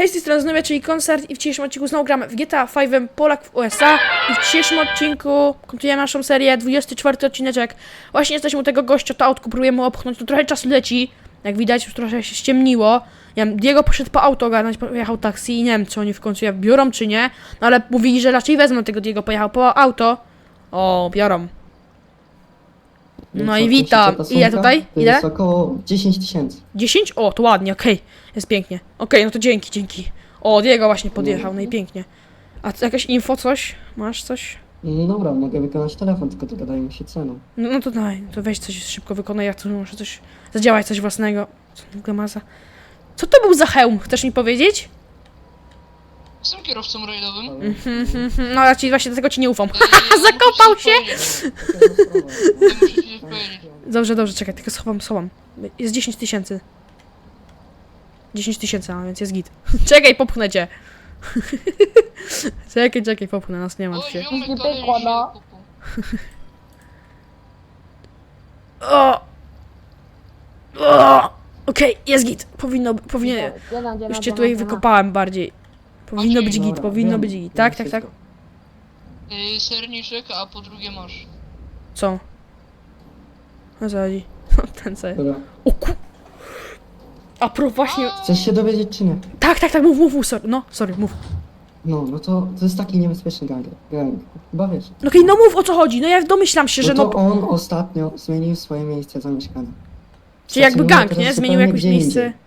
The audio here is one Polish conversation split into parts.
Hej, z tej czyli koncert i w dzisiejszym odcinku znowu gramy w GTA 5 Polak w USA i w dzisiejszym odcinku kontynuujemy naszą serię, 24 odcineczek. Właśnie jesteśmy u tego gościa, to autko próbujemy opchnąć, no trochę czasu leci, jak widać, już trochę się ściemniło. Nie wiem, Diego poszedł po auto ogarnąć, pojechał taksi i nie wiem, czy oni w końcu je biorą, czy nie, no ale mówili, że raczej wezmą tego Diego, pojechał po auto. O, biorą. No i witam. Ile tutaj? Ile? jest około 10 tysięcy. 10? O, to ładnie, okej. Jest pięknie. Okej, no to dzięki, dzięki. O, Diego właśnie podjechał, no i pięknie. A co, jakieś info, coś? Masz coś? No dobra, mogę wykonać telefon, tylko dogadajmy się ceną. No, no to daj, to weź coś szybko wykonaj, ja tu muszę coś zadziałać, coś własnego. Co to w ogóle ma za... Co to był za hełm? Chcesz mi powiedzieć? Jestem kierowcą rajdowym. Mhm, mhm, mhm. No raczej właśnie dlatego ci nie ufam. Eee, Zakopał muszę się! ci. Muszę ci powiedzieć. Dobrze, dobrze, czekaj, tylko schowam, schowam. Jest 10 tysięcy. 10 tysięcy, a więc jest git. Czekaj, popchnę cię. czekaj, czekaj, popchnę, nas nie ma O, się. ziomek, Nie to pękła, się no. kupu. O! O! Okej, jest git. Powinno, powinien. Jeden, jeden, Już cię tutaj wykopałem bardziej. Powinno być git, Dobra, powinno wiem, być git. wiem Tak, tak, tak. wszystko. Eee, serniczek, a po drugie masz. Co? O co chodzi? Ten co? Dobra. O ku... A pro właśnie... Chcesz się dowiedzieć czy nie? Tak, tak, tak, mów, mów, mów, sorry. No, sorry, mów. No, no to, to jest taki niebezpieczny gang. gang. Chyba wiesz. No okej, no mów o co chodzi. No ja domyślam się, że no no... to on ostatnio zmienił swoje miejsce zamieszkania. Czyli jakby Stacjonuje gang, teraz nie? Zmienił zupełnie jakieś gdzie miejsce... indziej.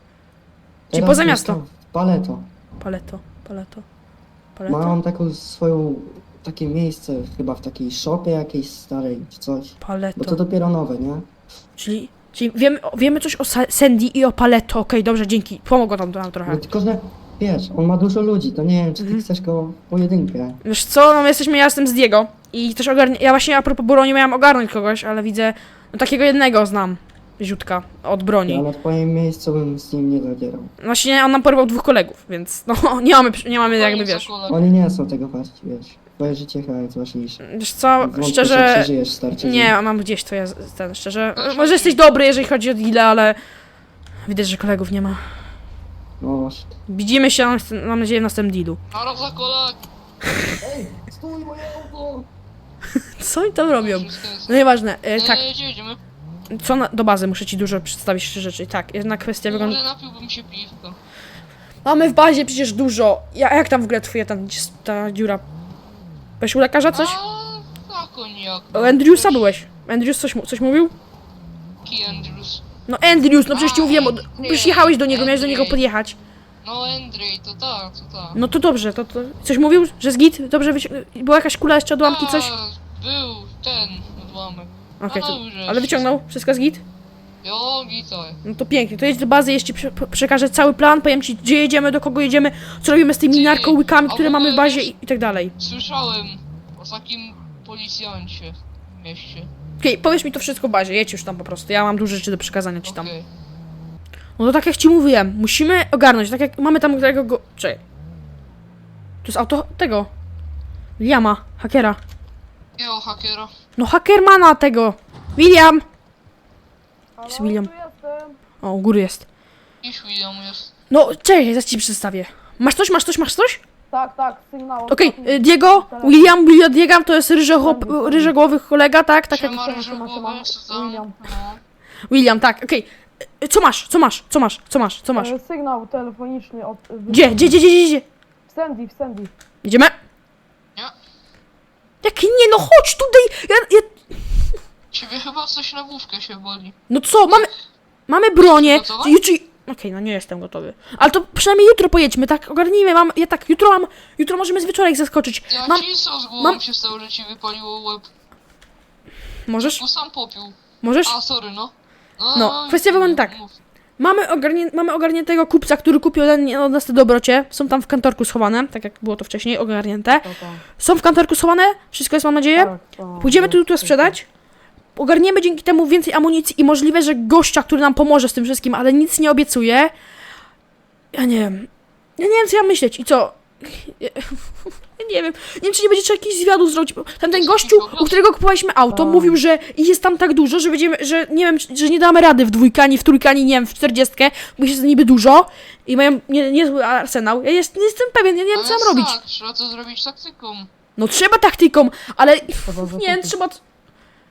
Czyli Teraz poza mieszka miasto. W Paleto. Paleto, paleto, paleto. Mam taką swoją, takie miejsce chyba w takiej szopie jakiejś starej czy coś. Bo to Paleto. dopiero nowe, nie? Czyli... Czyli wiemy, wiemy coś o Sa- Sandy i o Paleto. Okej, dobrze, dzięki. Pomogło tam, tam trochę. No, tylko, że wiesz, on ma dużo ludzi, to nie wiem, czy ty Mhm. chcesz go w pojedynkę. Wiesz co, no my jesteśmy, ja jestem z Diego i też ogarnia, ja właśnie a propos broni miałam ogarnąć kogoś, ale widzę, no takiego jednego znam, ziutka, od broni. Ja na twoim miejscu bym z nim nie zadzierał. Właśnie on nam porwał dwóch kolegów, więc no nie mamy, nie mamy jakby, wiesz. Oni nie są tego warci, wiesz. Twoje życie chyba jest ważniejsze. Wiesz co, Wątpię, szczerze, przeżyjesz starcie nie, mam gdzieś to ja, z- ten, szczerze, może jesteś dobry, jeżeli chodzi o deal, ale widać, że kolegów nie ma. No właśnie. Widzimy się, mam- mam nadzieję, w następnym dealu. Nara za kolak. Ej, stój moje auto! Co oni tam robią? Wszystko jest. No nieważne, e, tak, Eee, gdzie jedziemy? Co na, do bazy, muszę ci dużo przedstawić jeszcze rzeczy. Tak, jedna kwestia wygląda... Ale napiłbym się piwka. Mamy w bazie przecież dużo. Ja, jak tam w ogóle twoja tam ta dziura? Byłeś u lekarza coś? A, tak, koniak. O Andrewsa byłeś. Andrews coś, coś mówił? Ki Andrews. No Andrews, no przecież ci mówiłem, od- przecież jechałeś do niego, miałeś do niego podjechać. No Andrzej, to tak, to tak. No to dobrze, to, to... Coś mówił, że z git? Dobrze wycią... Była jakaś kula jeszcze odłamki, coś? A, Był ten odłamek. Okej, A, to... dobrze, ale wyciągnął? Wszystko z git? Jo, gitoj. No to pięknie, to jedź do bazy, prze przekażę cały plan, powiem ci gdzie jedziemy, do kogo jedziemy, co robimy z tymi Ty, narkołykami, a które mamy w bazie i, i tak dalej. Słyszałem o takim policjancie w mieście. Okej, powiedz mi to wszystko w bazie, jedź już tam po prostu, ja mam dużo rzeczy do przekazania ci tam. Okej. No to tak jak ci mówiłem, musimy ogarnąć, tak jak mamy tam tego go... Czekaj. To jest auto tego. Williama, hakera. Jo, hakera. No hakermana tego. William! Jest William. O, u góry jest. Iż William jest. No, czekaj, zaraz ci przedstawię. Masz coś, masz coś, masz coś? Tak, tak, sygnał. Okej, ostatni- y, Diego, William, William, Diego to jest ryżochop, ryżegłowy kolega, tak? Tak jak... Siema, co tam? William. No. William, tak, okej. Y, Co masz, co masz, co masz, co masz, co masz? E, sygnał telefoniczny od... w- Gdzie, gdzie, gdzie, gdzie, gdzie? W Sandy, w Sandy. Idziemy? Jak nie, no chodź tutaj! Ja, ja, Ciebie chyba coś na główkę się boli. No co, mamy, mamy bronię. Gotowa? Jutro... Okej, no nie jestem gotowy. Ale to przynajmniej jutro pojedźmy, tak? Ogarnijmy, mam, ja tak, jutro mam, jutro możemy z wieczorek zaskoczyć. Ja Mam, ci co z głową mam- się stało, że ci wypaliło łeb. możesz? Bo sam popił. Możesz? A, sorry, no. No, kwestia wygląda tak. mów. Mamy, ogarnię, mamy ogarniętego kupca, który kupił od nas te dobrocie. Są tam w kantorku schowane, tak jak było to wcześniej, ogarnięte. To, to. Są w kantorku schowane, wszystko jest, mam nadzieję. Tak. Pójdziemy tu jutro sprzedać. Ogarniemy dzięki temu więcej amunicji i możliwe, że gościa, który nam pomoże z tym wszystkim, ale nic nie obiecuje. Ja nie wiem. Ja nie wiem, co ja myśleć i co. Nie wiem. Nie wiem, czy nie będzie trzeba jakiś zwiadu zrobić. bo Ten, gościu, u którego kupowaliśmy auto, Tak. mówił, że ich jest tam tak dużo, że będziemy, że nie wiem, że nie damy rady w dwójkę, ani w trójkę, ani nie wiem, w czterdziestkę, bo jest niby dużo i mają nie, niezły arsenał. Ja jest, nie jestem pewien, ja nie wiem, Ale co mam robić. Tak, trzeba to zrobić taktyką. No trzeba taktyką, ale nie wiem, trzeba...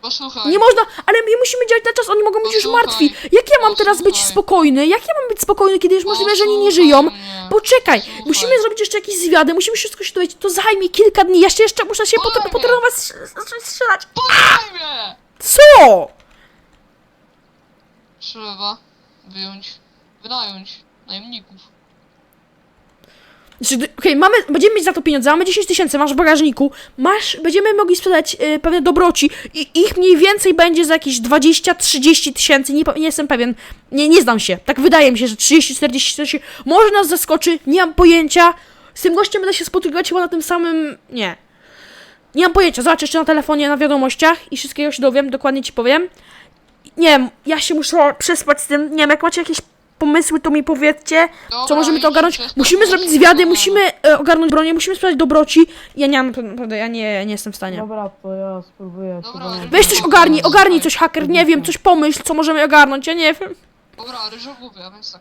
Posłuchaj. Nie można, ale my musimy działać na czas, oni mogą być już Posłuchaj, martwi. Jak ja mam teraz być posłuchaj. spokojny? Jak ja mam być spokojny, kiedy już możliwe, że oni nie żyją? Posłuchaj. Poczekaj, Posłuchaj. musimy zrobić jeszcze jakieś zwiady, musimy wszystko się dowiedzieć. To zajmie kilka dni. Jeszcze jeszcze muszę się potem Fajnie. potrenować strz- zacząć strzelać. Posłuchaj mnie! Co? Trzeba wyjąć, wynająć najemników. Znaczy, Okej, mamy, będziemy mieć za to pieniądze, mamy 10 tysięcy, masz w bagażniku, masz, będziemy mogli sprzedać y, pewne dobroci i ich mniej więcej będzie za jakieś 20-30 tysięcy, nie, nie jestem pewien, nie, nie znam się, tak wydaje mi się, że 30-40 tysięcy, może nas zaskoczy, nie mam pojęcia, z tym gościem będę się spotykać chyba na tym samym, nie, nie mam pojęcia, zobacz jeszcze na telefonie, na wiadomościach i wszystkiego się dowiem, dokładnie ci powiem, nie wiem, ja się muszę przespać z tym, nie wiem, jak macie jakieś pomysły, to mi powiedzcie, co Dobra, możemy to ogarnąć? Musimy zrobić zwiady, musimy e, ogarnąć bronię, musimy sprawdzić dobroci. Ja nie mam, naprawdę, ja nie, nie jestem w stanie. Dobra, to ja spróbuję Dobra, Weź coś ogarnij, ogarnij coś, haker, nie wiem, coś pomyśl, co możemy ogarnąć, ja nie wiem. Dobra, ryżogłowy, a więc tak.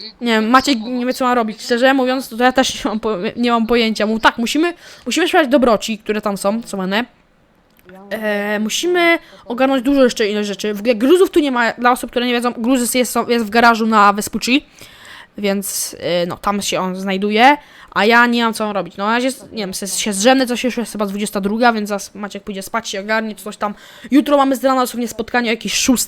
Y, Nie wiem, Maciek nie wie, co ma robić, szczerze mówiąc, to ja też nie mam, po, nie mam pojęcia. Mu tak, musimy, musimy sprawdzić dobroci, które tam są, co one. E, musimy ogarnąć dużo jeszcze innych rzeczy. W ogóle gruzów tu nie ma, dla osób, które nie wiedzą, gruz jest, jest w garażu na Vespucci, więc e, no, tam się on znajduje, a ja nie mam co robić. No, na razie, nie wiem, se- się zrzemnę, coś już jest chyba 22, więc zaraz Maciek pójdzie spać, się ogarnie, coś tam. Jutro mamy z rana dosłownie spotkanie o jakiejś 6,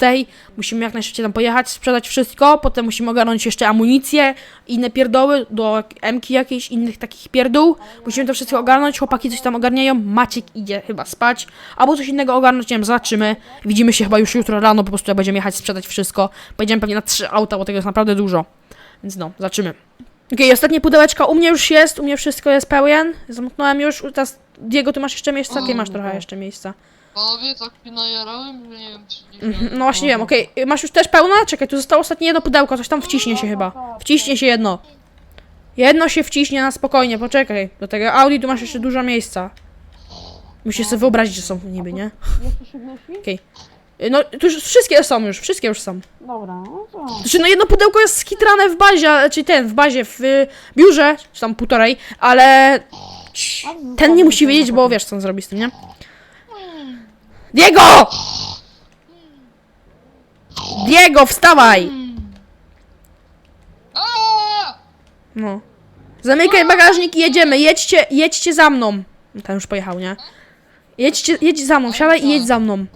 musimy jak najszybciej tam pojechać, sprzedać wszystko, potem musimy ogarnąć jeszcze amunicję, inne pierdoły, do emki jakiejś, innych takich pierdół. Musimy to wszystko ogarnąć, chłopaki coś tam ogarniają, Maciek idzie chyba spać, albo coś innego ogarnąć, nie wiem, zobaczymy. Widzimy się chyba już jutro rano, po prostu jak będziemy jechać, sprzedać wszystko. Pojedziemy pewnie na trzy auta, bo tego jest naprawdę dużo. Więc no, zobaczymy. Okej, ostatnie pudełeczka u mnie już jest, u mnie wszystko jest pełen. Zamknąłem już, teraz Diego, ty masz jeszcze miejsca? Okej, masz trochę jeszcze miejsca. Panowie, tak najarałem, że nie wiem, czy nie Mhm, No właśnie wiem, okej. Masz już też pełne? Czekaj, tu zostało ostatnie jedno pudełko, coś tam wciśnie się chyba. Wciśnie się jedno. Jedno się wciśnie na spokojnie, poczekaj. Do tego Audi tu masz jeszcze dużo miejsca. Musisz sobie wyobrazić, że są niby, nie? Jeszcze szygnęci? Y, No, tu już wszystkie są już, wszystkie już są. Dobra, no to... Znaczy, no jedno pudełko jest skitrane w bazie, a- czyli ten, w bazie, w y, biurze, czy tam półtorej, ale ten nie musi wiedzieć, bo wiesz, co on zrobi z tym, nie? Diego! Diego, wstawaj! No. Zamykaj bagażnik i jedziemy, jedźcie, jedźcie za mną. Ten już pojechał, nie? Jedźcie, jedź za mną, siadaj i jedź za mną.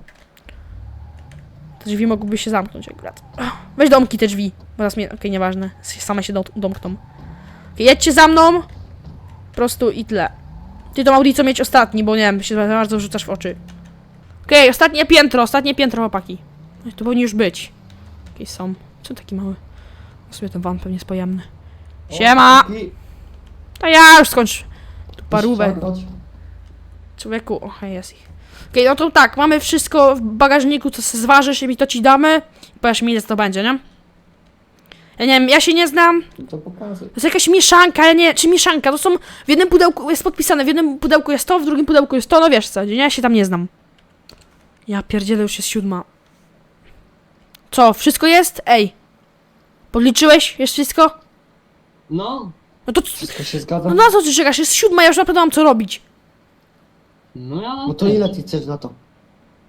Te drzwi mogłyby się zamknąć akurat. Weź domki te drzwi, bo teraz mnie, okej, nieważne, same się dom- domkną. Okej, jedźcie za mną. Po prostu i tyle. Ty tą Audi co mieć ostatni, bo nie wiem, się za bardzo rzucasz w oczy. Okej, ostatnie piętro, ostatnie piętro, chłopaki. No, Tu powinni już być. Okej, są. Co taki mały? O sobie ten van pewnie jest pojemny. Siema! To ja już skończ. Tu parówek. Człowieku, o, jest ich. Okej, no to tak, mamy wszystko w bagażniku, co sobie zważysz i mi to ci damy. I powiesz mi, ile to będzie, nie? Ja nie wiem, ja się nie znam. To pokazuj. To jest jakaś mieszanka, ja nie, czy mieszanka, to są, w jednym pudełku jest podpisane, w jednym pudełku jest to, w drugim pudełku jest to, no wiesz co, nie, ja się tam nie znam. Ja pierdzielę, już jest siódma. Co, wszystko jest? Ej. Podliczyłeś? Jest wszystko? No, No to, c- Wszystko się zgadza? no na co ty czekasz? Jest siódma, ja już naprawdę mam co robić. No ja. No to ile ty chcesz za to?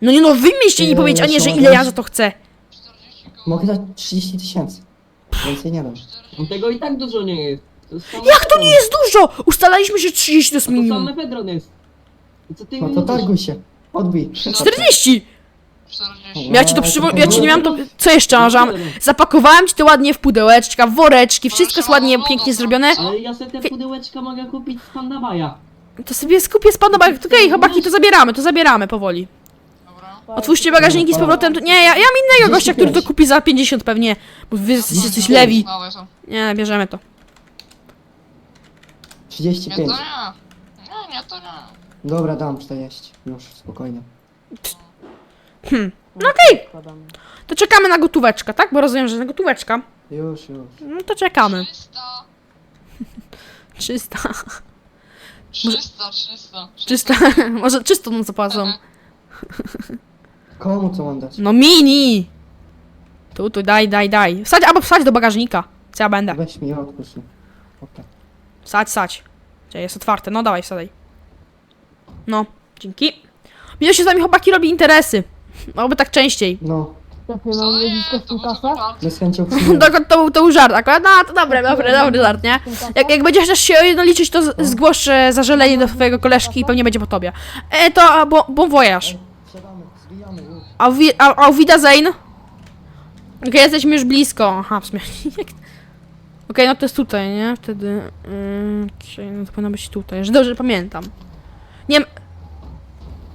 No nie no, wy mieliście nie Nie, powiedzieć, a nie, że ile ja za to chcę. 40 koło. Mogę dać 30 tysięcy. Więcej nie dam. No tego i tak dużo nie jest. To jest same Jak to nie Pedron. jest dużo? Ustalaliśmy, że 30 to jest A to minimum. same Pedron jest. I co ty No mi to mówisz? targuj się. Odbij. 40! 40. Ja ci to przywo... Ja ci nie miałam to... Co jeszcze mam? że mam-. Zapakowałem ci to ładnie w pudełeczka, w woreczki, wszystko jest ładnie, pięknie zrobione. Ale ja sobie te pudełeczka mogę kupić z Pandabaja. To sobie skupię z bag... Okej, chłopaki, to zabieramy, to zabieramy powoli. Dobra. Otwórzcie bagażniki z powrotem. Nie, ja, ja mam innego gościa, który to kupi za 50 pewnie. Bo wy jesteście coś lewi. Małe są. Nie, bierzemy to. Nie, 35. to nie. Nie, nie, to nie. Dobra, dam 40. Już, spokojnie. No okej. To czekamy na gotóweczkę, tak? Bo rozumiem, że na gotóweczka. Już, już. No to czekamy. 300. 300. 300, 300. Czysta, może czysto nam zapłacą. Komu co mam dać? No mini! Tu, tu, daj, daj, daj. Wsadź, albo wsadź do bagażnika. Co ja będę? Weź mi otwórz. Okej. Wsadź, wsadź. Gdzie jest otwarte, no dawaj, wsadaj. No, dzięki. Widzę się z wami chłopaki robi interesy. Oby tak częściej. No, Co mam nie, wiedzieć to w tym był kasę? z chęcią przyjmiemy. Dokąd to był, to był żart akurat. No, to dobre, dobre, dobry żart, nie? Jak, jak będziesz też się jednoliczyć, to z- zgłosz e, zażalenie do twojego koleżki i pewnie będzie po tobie. E, to, a, bo, bon voyage. Wsiadamy, zwijamy już. Wi- au- Wiedersehen. Okej, jesteśmy już blisko. Aha, w sumie. jak- Okej, no to jest tutaj, nie? Wtedy. Yy, okej, no to powinno być tutaj, że dobrze pamiętam. Nie.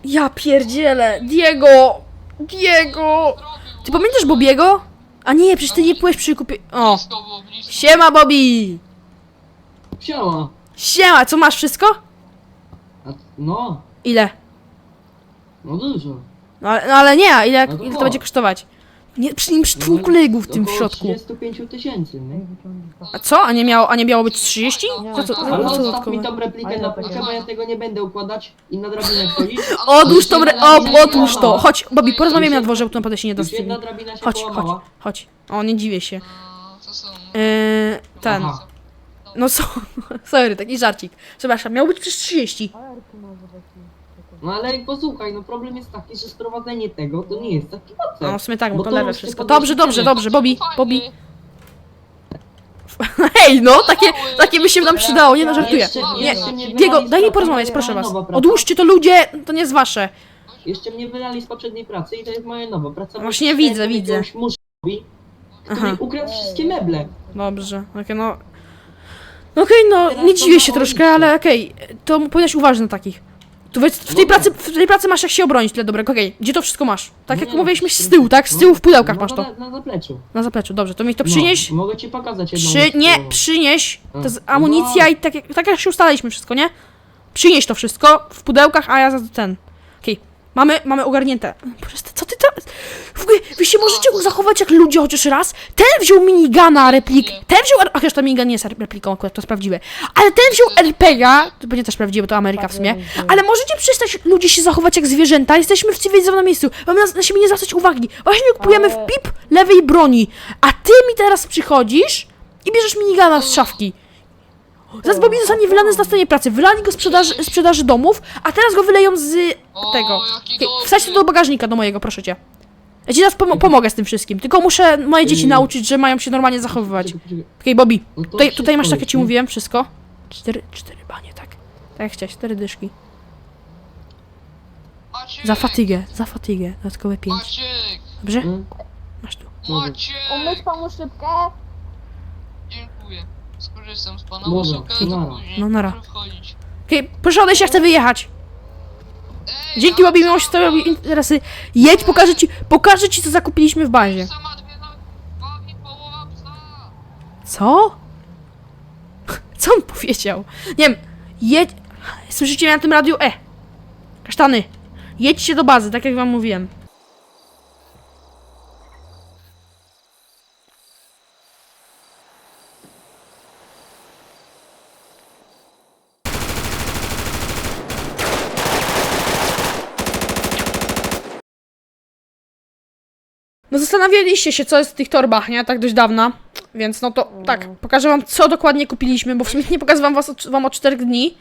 Ja pierdzielę. Diego! Diego! Ty pamiętasz Bobiego? A nie, przecież ty nie byłeś przy kupie. O! Blisko było, blisko. Siema, Bobby! Siema. Siema, co masz wszystko? A, no, Ile? no dużo. No ale, no, ale nie, a ile, No to ile to będzie kosztować? Nie, przy nim przy No, tłum kolegów w tym w środku. 35 tysięcy, nie? A co? A nie miało, a nie miało być 30? Nie, Co, co, to- co, Ale co odstaw dodatkowe? mi tą replikę Ale na półkę, bo ja tego nie będę układać i na drabinę wchodzić. Odłóż tą re... O, otwórz to! Chodź, Bobby, porozmawiamy na dworze, bo tu naprawdę się nie da Już jedna z drabina się Chodź, chodź, połamała. chodź. O, nie dziwię się. No, co są? Yy, ten. Aha. No so, sorry, taki żarcik. Przepraszam, miał być przez 30. Alerty może taki. No ale posłuchaj, no problem jest taki, że sprowadzenie tego to nie jest takie łatwe. No w sumie tak, bo Bo to to lewe wszystko. Dobrze, dobrze, dobrze, Fajny. Bobby. Hej, no, takie, takie by się nam przydało, nie no, żartuję. Jeszcze, Nie, jeszcze mnie Diego, z daj mi porozmawiać, proszę was. nowa praca. Odłóżcie to ludzie, to nie jest wasze. Jeszcze mnie wylali z poprzedniej pracy i to jest moja nowa praca. Właśnie widzę, widzę. Muszowi, który Aha. ukradł wszystkie meble. Dobrze, okej, no. No okej, no, Teraz nie to dziwię się troszkę, ale okej, to powinnaś uważać na takich. Tu weź, w tej, No pracy, w tej pracy masz jak się obronić tyle dobrego, okej, gdzie to wszystko masz? Tak jak Nie, mówiliśmy z no, tyłu, tak? Z no, tyłu w pudełkach no, masz to. Na, na zapleczu. Na zapleczu, dobrze, to mi to No, przynieś. mogę ci pokazać jedną Przy, rzecz, nie, przynieś, to jest A, amunicja no. i tak, jak- tak jak się ustaliliśmy wszystko, nie? Przynieś to wszystko w pudełkach, a ja za ten. Okej, mamy, mamy ogarnięte. Boże, co ty tam... W ogóle, wy się możecie zachować jak ludzie chociaż raz? Ten wziął minigana, replik... Ten wziął... Chociaż to minigun nie jest repliką, akurat to sprawdziwe. Ale ten wziął RPGa, to będzie też prawdziwe, to Ameryka w sumie. Ale możecie przestać ludzie się zachować jak zwierzęta? Jesteśmy w cywilizowanym miejscu. Mamy na, na siebie nie zwracać uwagi. Właśnie kupujemy w pip lewej broni. A ty mi teraz przychodzisz i bierzesz minigana z szafki. Zaraz Bobby zostanie wylany z następnej pracy. Wylali go z sprzedaży, sprzedaży domów, a teraz go wyleją z tego. Wsadź to do bagażnika do mojego, proszę cię. Ja ci teraz pomo- pomogę z tym wszystkim. Tylko muszę moje dzieci nauczyć, że mają się normalnie zachowywać. Okej, Bobby. No Tutaj, tutaj masz tak, jak ci mówiłem, wszystko. Cztery, cztery banie, tak. Tak jak chciałeś, cztery dyszki. Za fatygę, za fatygę. Dodatkowe pięć. Dobrze? Mm. Masz tu. Maciek. Umyć panu szybkę. Dziękuję. Skorzystam z pana Dobra, okazję nara. później. No, nara. Proszę wchodzić. Okej, proszę odejść, ja chcę wyjechać. Ej, Dzięki ale Bobby, co miłość ty? tobą interesy. Jedź, pokażę ci, pokażę ci, co zakupiliśmy w bazie. Sama dwie nogi, połowa psa. Co? Co on powiedział? Nie wiem, jedź... Słyszycie mnie na tym radiu? E! Kasztany! Jedźcie do bazy, tak jak wam mówiłem. No zastanawialiście się, co jest w tych torbach, nie? Tak dość dawna. Więc no to tak, pokażę wam, co dokładnie kupiliśmy, bo w sumie nie pokazywałam was wam od 4 dni.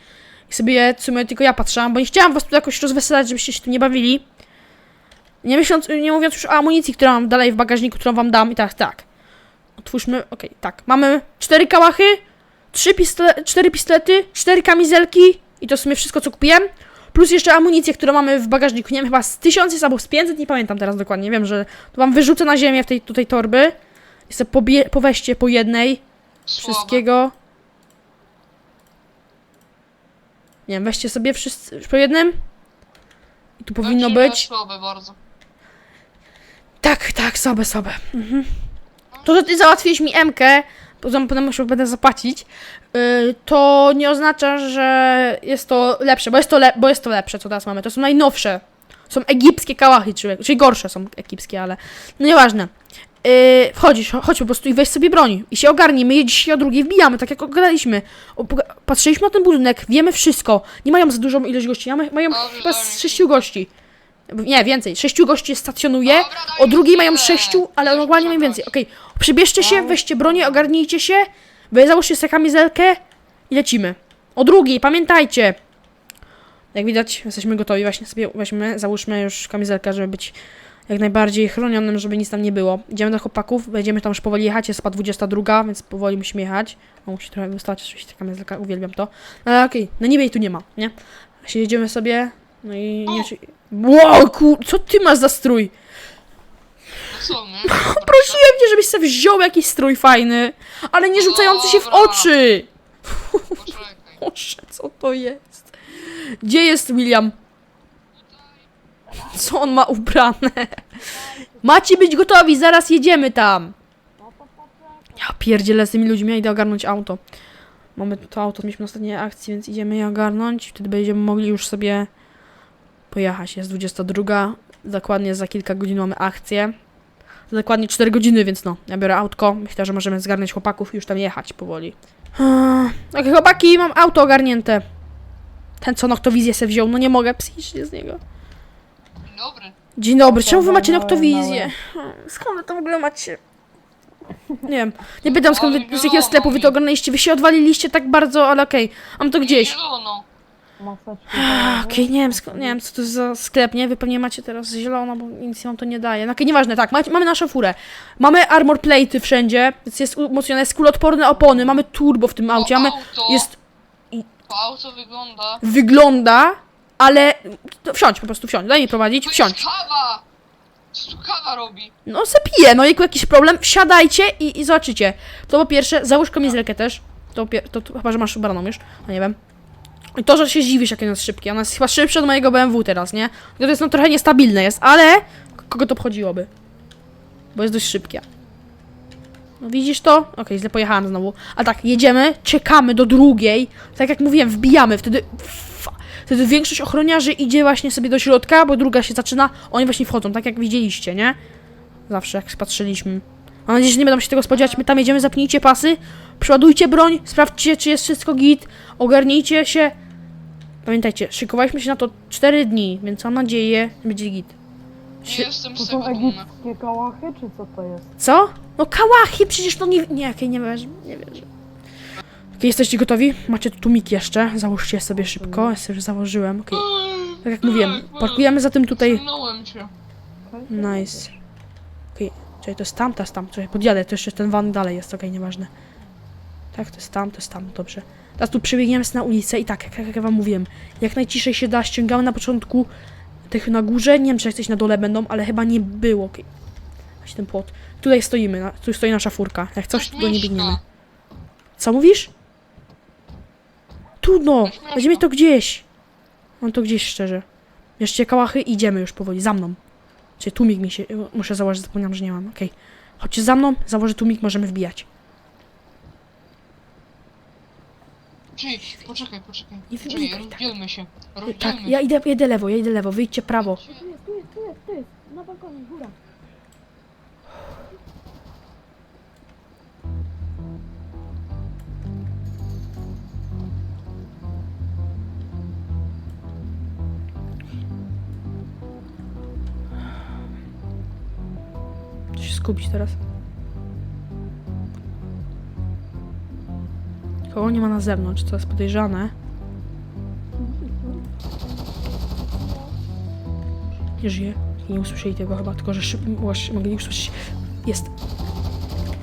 I sobie w sumie tylko ja patrzyłam, bo nie chciałam was tu jakoś rozweselać, żebyście się tu nie bawili. Nie myśląc, nie mówiąc już o amunicji, którą mam dalej w bagażniku, którą wam dam i tak, tak. Otwórzmy, okej, tak. Mamy cztery kałachy, trzy pistole, cztery pistolety, cztery kamizelki i to w sumie wszystko, co kupiłem. Plus jeszcze amunicję, którą mamy w bagażniku. Nie wiem, chyba z 1000 jest albo z 500, nie pamiętam teraz dokładnie. Wiem, że to wam wyrzucę na ziemię w tej tutaj torby. I sobie pobie, poweźcie po jednej Słabe. wszystkiego. Nie wiem, weźcie sobie wszyscy po jednym. I tu powinno być. Słabe bardzo. Tak, tak, sobie, sobie. Mhm. To, że ty załatwiłeś mi MK, potem potem muszę będę zapłacić, to nie oznacza, że jest to lepsze, bo jest to, le bo jest to lepsze, co teraz mamy. To są najnowsze. Są egipskie kałachy, czyli, czyli gorsze są egipskie, ale no nieważne. Yy, wchodzisz, chodź po prostu i weź sobie broń. I się ogarnij. My je dzisiaj o drugiej wbijamy, tak jak ogadaliśmy. O, poga- Patrzyliśmy na ten budynek, wiemy wszystko. Nie mają za dużą ilość gości, mają Dobrze, chyba z sześciu gości. Nie, więcej. Sześciu gości stacjonuje. O drugiej mają sześciu, ale normalnie mają więcej. Okej, przybierzcie się, weźcie bronię, ogarnijcie się. Wy załóżcie sobie kamizelkę i lecimy. O drugiej, pamiętajcie. Jak widać, jesteśmy gotowi. Właśnie sobie weźmy, załóżmy już kamizelkę, żeby być jak najbardziej chronionym, żeby nic tam nie było. Idziemy do chłopaków, będziemy tam już powoli jechać. Jest chyba 22, więc powoli musimy jechać. O, musi trochę wystać, oczywiście kamizelka, uwielbiam to. No ale okej, na niebie i tu nie ma, nie? Się jedziemy sobie, no i nie... Wow, ku... co ty masz za strój? No co, nie? Żebyś sobie wziął jakiś strój fajny, ale nie rzucający się w Dobra. oczy. Poczekaj. Boże, co to jest? Gdzie jest William? Co on ma ubrane? Macie być gotowi, zaraz jedziemy tam. Ja pierdzielę z tymi ludźmi, ja idę ogarnąć auto. Mamy to auto, mieliśmy na ostatniej akcji, więc idziemy je ogarnąć. Wtedy będziemy mogli już sobie pojechać. Jest 22, dokładnie za kilka godzin mamy akcję. Za dokładnie 4 godziny, więc no, ja biorę autko. Myślę, że możemy zgarnąć chłopaków i już tam jechać powoli. Okej, chłopaki, mam auto ogarnięte. Ten, co noktowizję se wziął, no nie mogę psychicznie z niego. Dzień dobry. Dzień dobry, czemu wy macie noktowizję? Hmm, Skąd wy to w ogóle macie? Nie wiem, nie pytam skąd wy, z jakiego sklepu wy to ogarnęliście. Wy się odwaliliście tak bardzo, ale okej. Mam to gdzieś. Zielono. Maseczki. A, Okej, nie wiem, nie wiem co to jest za sklep, nie? Wy pewnie macie teraz zielono, bo nic wam to nie daje. No okej, nieważne, tak, macie, mamy naszą furę. Mamy armor plate'y wszędzie, więc jest umocnione, jest kulotporne opony, mamy turbo w tym aucie, mamy, auto. jest, To auto wygląda. wygląda, ale, to wsiądź po prostu, wsiądź, daj mi prowadzić, To wsiądź. jest kawa! Co tu kawa robi? No se pije, no jak jakiś problem, wsiadajcie i, i zobaczycie. To po pierwsze, załóż kamizelkę też, to, to, to chyba, że masz ubraną już, no nie wiem. I to, że się zdziwisz, jak ona jest szybkie. Ona jest chyba szybsza od mojego BMW teraz, nie? To jest no trochę niestabilne jest, ale kogo to obchodziłoby? Bo jest dość szybkie. No widzisz to? Okej, źle pojechałem znowu. A tak, jedziemy, czekamy do drugiej. Tak jak mówiłem, wbijamy, wtedy... Wtedy większość ochroniarzy idzie właśnie sobie do środka, bo druga się zaczyna, oni właśnie wchodzą, tak jak widzieliście, nie? Zawsze, jak patrzyliśmy. Mam nadzieję, że nie będą się tego spodziewać. My tam jedziemy, zapnijcie pasy, przeładujcie broń, sprawdźcie, czy jest wszystko git, ogarnijcie się. Pamiętajcie, szykowaliśmy się na to 4 dni, więc mam nadzieję, że będzie git. Nie jestem To z są tego egipskie kałachy, czy co to jest? Co? No kałachy, przecież to nie... Nie, okej, nie wierzę, nie wierzę. Okej, jesteście gotowi? Macie tu tłumik jeszcze, załóżcie sobie szybko, ja sobie już założyłem, okej. Tak jak mówiłem, parkujemy za tym tutaj... Cię. Nice. Okej, czyli to jest tam, to jest tam. Czekaj, podjadę, to jeszcze ten van dalej jest, okej, nieważne. Tak, to jest tam, to jest tam, dobrze. Teraz tu przebiegniemy na ulicę i tak, jak, jak ja wam mówiłem, jak najciszej się da, ściągamy na początku tych na górze, nie wiem czy jakieś na dole będą, ale chyba nie było, okej. Właśnie ten płot. Tutaj stoimy, na, tu stoi nasza furka, jak coś, tu do nie biegniemy. Co mówisz? No, mieszka. weźmiemy to gdzieś. Mam to gdzieś szczerze. Bierzcie kałachy i idziemy już powoli, za mną. Czyli tłumik mi się, muszę założyć, zapomniałam, że nie mam, okej. Chodźcie za mną, założę tłumik, możemy wbijać. Czyli, poczekaj, poczekaj. Nie Czyli, wybijaj tak. rozdzielmy się. Tak, Rozdzielmy ja idę, jedę lewo, ja idę lewo, wyjdźcie prawo. Tu jest, tu jest, tu jest, tu jest. Na balkonie, góra. Się skupić teraz. Kogo nie ma na zewnątrz, co jest podejrzane. Nie żyje. Nie usłyszeli tego chyba, tylko że szyb, łaś- mogli usłyszeć. Jest.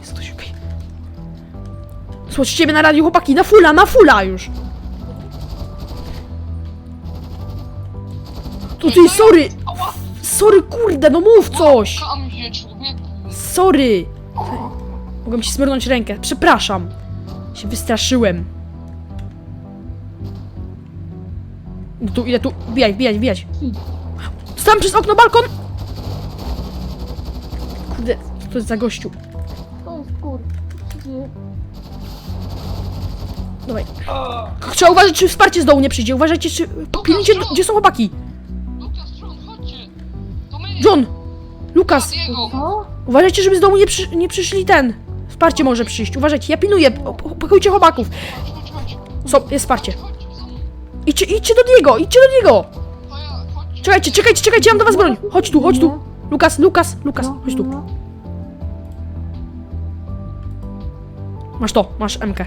Jest ktoś, okej. Słuchajcie ciebie na radiu, chłopaki, na fula, na fula już! To ty, sorry! Ała! Sorry, kurde, no mów coś! Się. Sorry! Mogłem ci smyrnąć rękę. Przepraszam. Się wystraszyłem. No tu, ile tu? Wbijaj, wbijaj, wbijaj. Dostałem przez okno balkon! Kurde, co to jest za gościu? To jest kur. Gdzie? Dawaj. Trzeba uważać, czy wsparcie z dołu nie przyjdzie. Uważajcie, czy... Pilnujcie, gdzie są chłopaki? Lukas, John, chodźcie. To my. John! Lukas! Diego. Co? Uważajcie, żeby z domu nie, przy, nie przyszli ten. Wsparcie może przyjść. Uważajcie, ja pilnuję. Pakujcie chłopaków. Są, jest wsparcie. Idźcie, idźcie do niego, idźcie do niego. Czekajcie, czekajcie, czekajcie, ja mam do was broń. Chodź tu, chodź tu. Lukas, Lukas, Lukas, chodź tu. Masz to, masz MK.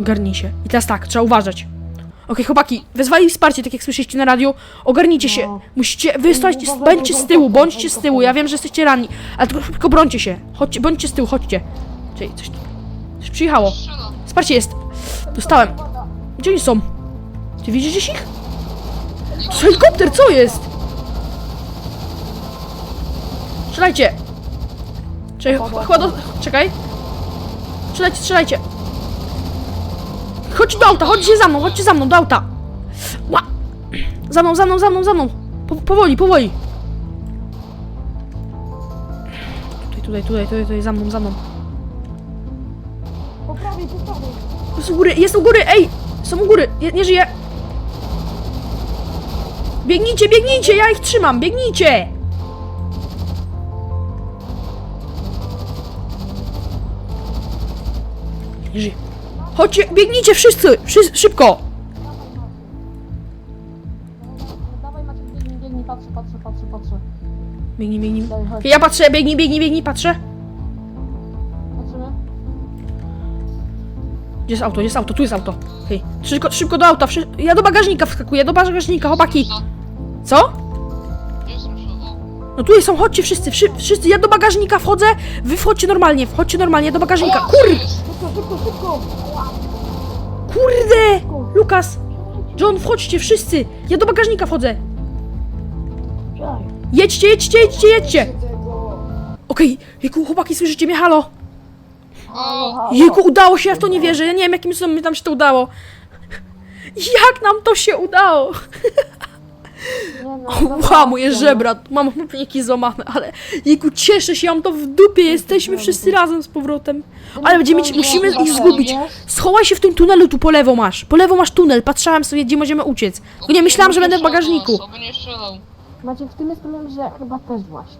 Ogarnij się. I teraz tak, trzeba uważać. Okej, chłopaki, wezwali wsparcie, tak jak słyszeliście na radio. Ogarnijcie się. No. Musicie, wy Uważaj, bądźcie z tyłu, bądźcie z tyłu. Ja wiem, że jesteście ranni, ale tylko, tylko brońcie się. Chodźcie, bądźcie z tyłu, chodźcie. Czyli coś, coś przyjechało. Wsparcie jest. Dostałem. Gdzie oni są? Ty widzisz gdzieś ich? To jest helikopter, co jest? Strzelajcie. Czekaj, ch- chyba do... Czekaj. Strzelajcie, strzelajcie. Chodźcie do auta, chodźcie za mną, chodźcie za mną, do auta. Ła! Za mną, za mną, za mną, za mną. Po, powoli, powoli. Tutaj, tutaj, tutaj, tutaj, tutaj, za mną, za mną. Po prawej, po prawej. Jest u góry, jest u góry, ej! Są u góry, nie, nie żyje. Biegnijcie, biegnijcie, ja ich trzymam, biegnijcie! Nie żyje. Chodźcie, biegnijcie wszyscy, wszyscy, szybko! Dawaj Maciek, biegnij, biegnij, patrzę, patrzę, patrzę, patrzę. Biegnij, biegnij. Daj, chodź, Ja patrzę, biegnij, biegnij, biegnij, patrzę. patrzymy. Gdzie jest auto, jest auto, tu jest auto. Hej, szybko, szybko do auta, wszy... ja do bagażnika wskakuję, do bagażnika, chłopaki. Co? No tutaj są, chodźcie wszyscy, wszy, wszyscy, ja do bagażnika wchodzę, wy wchodźcie normalnie, wchodźcie normalnie do bagażnika. Kur? Szybko, szybko, szybko! Kurde! Lukas, John, wchodźcie wszyscy, ja do bagażnika wchodzę. Jedźcie, jedźcie, jedźcie, jedźcie. Okej, Jeku, chłopaki, słyszycie mnie, halo? O, Jeku, udało się, ja w to nie wierzę, ja nie wiem, jakim cudem mi tam się to udało. Jak nam to się udało? No, Ła, moje żebra, mam chłopniki złamane, ale Jeku, cieszę się, ja mam to w dupie, jesteśmy wszyscy razem z powrotem. Ale będziemy mieć, musimy ich zgubić. Schowaj się w tym tunelu, tu po lewo masz. Po lewo masz tunel, patrzałem sobie, gdzie możemy uciec. Tylko nie myślałam, że będę w bagażniku. Maciek, w tym jest problem, że chyba też właśnie.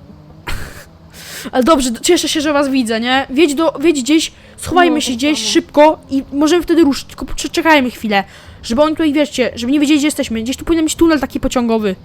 Ale dobrze, cieszę się, że was widzę, nie? Wiedź, do, wiedź gdzieś, schowajmy No, się gdzieś szybko i możemy wtedy ruszyć, tylko czekajmy chwilę. Żeby oni tutaj, wiecie, żeby nie wiedzieli, gdzie jesteśmy. Gdzieś tu powinien być tunel taki pociągowy.